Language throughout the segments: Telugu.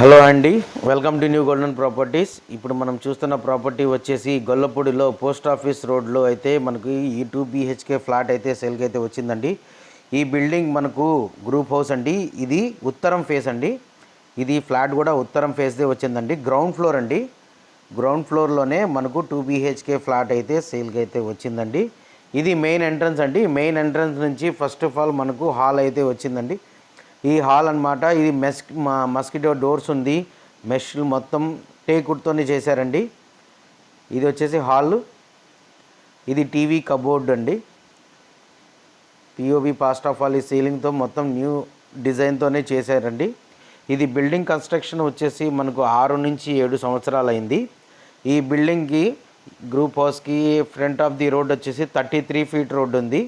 హలో అండి welcome to new golden properties. ఇప్పుడు మనం చూస్తున్న ప్రాపర్టీ వచ్చేసి గొల్లపూడిలో పోస్ట్ ఆఫీస్ రోడ్లో అయితే మనకి ఈ టూ బీహెచ్కే ఫ్లాట్ అయితే సేల్కి అయితే వచ్చిందండి. ఈ బిల్డింగ్ మనకు గ్రూప్ హౌస్ అండి ఇది ఉత్తరం ఫేస్ అండి. ఇది ఫ్లాట్ కూడా ఉత్తరం ఫేస్దే వచ్చిందండి. గ్రౌండ్ ఫ్లోర్ అండి. గ్రౌండ్ ఫ్లోర్లోనే మనకు టూ బీహెచ్కే ఫ్లాట్ అయితే సేల్కి అయితే వచ్చిందండి. ఇది మెయిన్ ఎంట్రన్స్ అండి. మెయిన్ ఎంట్రన్స్ నుంచి ఫస్ట్ ఆఫ్ ఆల్ మనకు హాల్ అయితే వచ్చిందండి. ఈ హాల్ అన్నమాట. ఇది మెస్ మస్కిటో డోర్స్ ఉంది. మెష్లు మొత్తం టేకుడ్తోనే చేశారండి. ఇది వచ్చేసి హాల్. ఇది టీవీ కబోర్డ్ అండి. పిఓబి పాస్ట్ ఆఫ్ ఆల్ ఈ సీలింగ్తో మొత్తం న్యూ డిజైన్తోనే చేశారండి. ఇది బిల్డింగ్ కన్స్ట్రక్షన్ వచ్చేసి మనకు ఆరు నుంచి ఏడు సంవత్సరాలు అయింది ఈ బిల్డింగ్కి గ్రూప్ హౌస్కి ఫ్రంట్ ఆఫ్ ది రోడ్ వచ్చేసి థర్టీ త్రీ ఫీట్ రోడ్ ఉంది.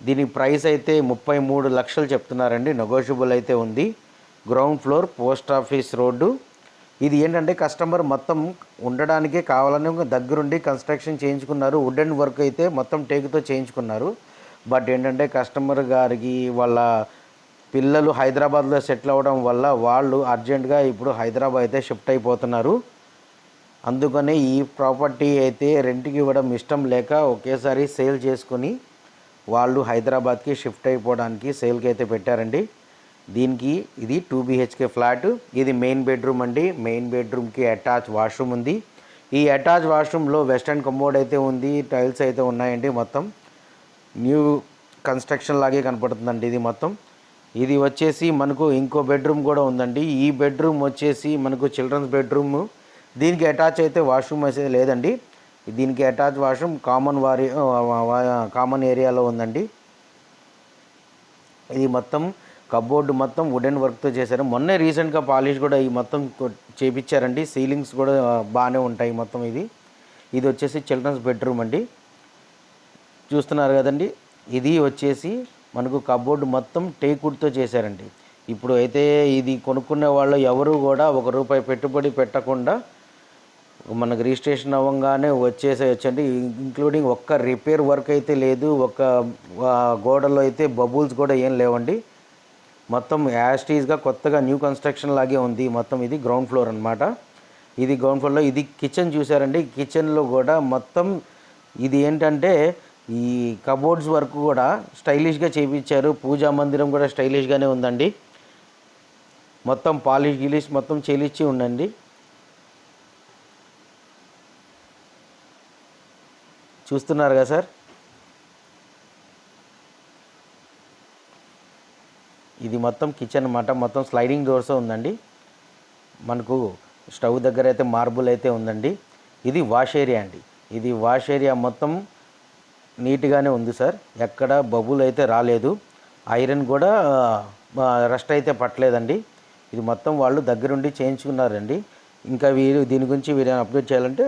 దీని ప్రైస్ అయితే ముప్పై మూడు లక్షలు చెప్తున్నారండి. నెగోషియబుల్ అయితే ఉంది. Ground floor post office road. ఇది ఏంటంటే కస్టమర్ మొత్తం ఉండడానికే కావాలని దగ్గరుండి కన్స్ట్రక్షన్ చేయించుకున్నారు. వుడెన్ వర్క్ అయితే మొత్తం టేకుతో చేయించుకున్నారు. బట్ ఏంటంటే కస్టమర్ గారికి వాళ్ళ పిల్లలు హైదరాబాద్లో సెటిల్ అవ్వడం వల్ల వాళ్ళు అర్జెంటుగా ఇప్పుడు హైదరాబాద్ అయితే షిఫ్ట్ అయిపోతున్నారు. అందుకనే ఈ ప్రాపర్టీ అయితే రెంట్కి ఇవ్వడం ఇష్టం లేక ఒకేసారి సేల్ చేసుకుని వాళ్ళు హైదరాబాద్కి షిఫ్ట్ అయిపోవడానికి సేల్కి అయితే పెట్టారండి. దీనికి ఇది టూ బీహెచ్కే ఫ్లాట్ ఇది మెయిన్ బెడ్రూమ్ అండి. మెయిన్ బెడ్రూమ్కి అటాచ్ వాష్రూమ్ ఉంది. ఈ అటాచ్ వాష్రూమ్లో వెస్టర్న్ కమోడ్ అయితే ఉంది టైల్స్ అయితే ఉన్నాయండి మొత్తం. న్యూ కన్స్ట్రక్షన్ లాగే కనపడుతుందండి ఇది మొత్తం. ఇది వచ్చేసి మనకు ఇంకో బెడ్రూమ్ కూడా ఉందండి. ఈ బెడ్రూమ్ వచ్చేసి మనకు చిల్డ్రన్స్ బెడ్రూమ్. దీనికి అటాచ్ అయితే వాష్రూమ్ అయితే లేదండి. దీనికి అటాచ్ వాష్రూమ్ కామన్ వారి కామన్ ఏరియాలో ఉందండి. ఇది మొత్తం కబోర్డ్ మొత్తం వుడెన్ వర్క్తో చేశారు. మొన్నే రీసెంట్గా పాలిష్ కూడా ఈ మొత్తం చేపించారండి సీలింగ్స్ కూడా బాగానే ఉంటాయి మొత్తం ఇది. ఇది వచ్చేసి చిల్డ్రన్స్ బెడ్రూమ్ అండి. చూస్తున్నారు కదండి. ఇది వచ్చేసి మనకు కబోర్డ్ మొత్తం టేకుడ్తో చేశారండి. ఇప్పుడు అయితే ఇది కొనుక్కునే వాళ్ళు ఎవరు కూడా ఒక రూపాయి పెట్టుబడి పెట్టకుండా మనకు రిజిస్ట్రేషన్ అవ్వగానే వచ్చేసేయచ్చండి ఇంక్లూడింగ్ ఒక్క రిపేర్ వర్క్ అయితే లేదు ఒక గోడలో అయితే బబుల్స్ కూడా ఏం లేవండి. మొత్తం యాస్టీజ్గా కొత్తగా న్యూ కన్స్ట్రక్షన్ లాగే ఉంది మొత్తం ఇది గ్రౌండ్ ఫ్లోర్ అన్నమాట. ఇది గ్రౌండ్ ఫ్లోర్లో ఇది కిచెన్ చూసారండి. కిచెన్లో కూడా మొత్తం ఇది ఏంటంటే ఈ కబోర్డ్స్ వర్క్ కూడా స్టైలిష్గా చేయించారు పూజా మందిరం కూడా స్టైలిష్గానే ఉందండి. మొత్తం పాలిష్ గిలిష్ మొత్తం చేలిచ్చి ఉండండి. చూస్తున్నారు కదా సార్? ఇది మొత్తం కిచెన్ అన్నమాట. మొత్తం స్లైడింగ్ డోర్స్ ఉందండి. మనకు స్టవ్ దగ్గర అయితే మార్బుల్ అయితే ఉందండి. ఇది వాష్ ఏరియా అండి. ఇది వాష్ ఏరియా మొత్తం నీట్గానే ఉంది సార్. ఎక్కడ బబుల్ అయితే రాలేదు. ఐరన్ కూడా రస్ట్ అయితే పట్టలేదండి. ఇది మొత్తం వాళ్ళు దగ్గరుండి చేయించుకున్నారండి. ఇంకా వీరు దీని గురించి వీరు అప్డేట్ చేయాలంటే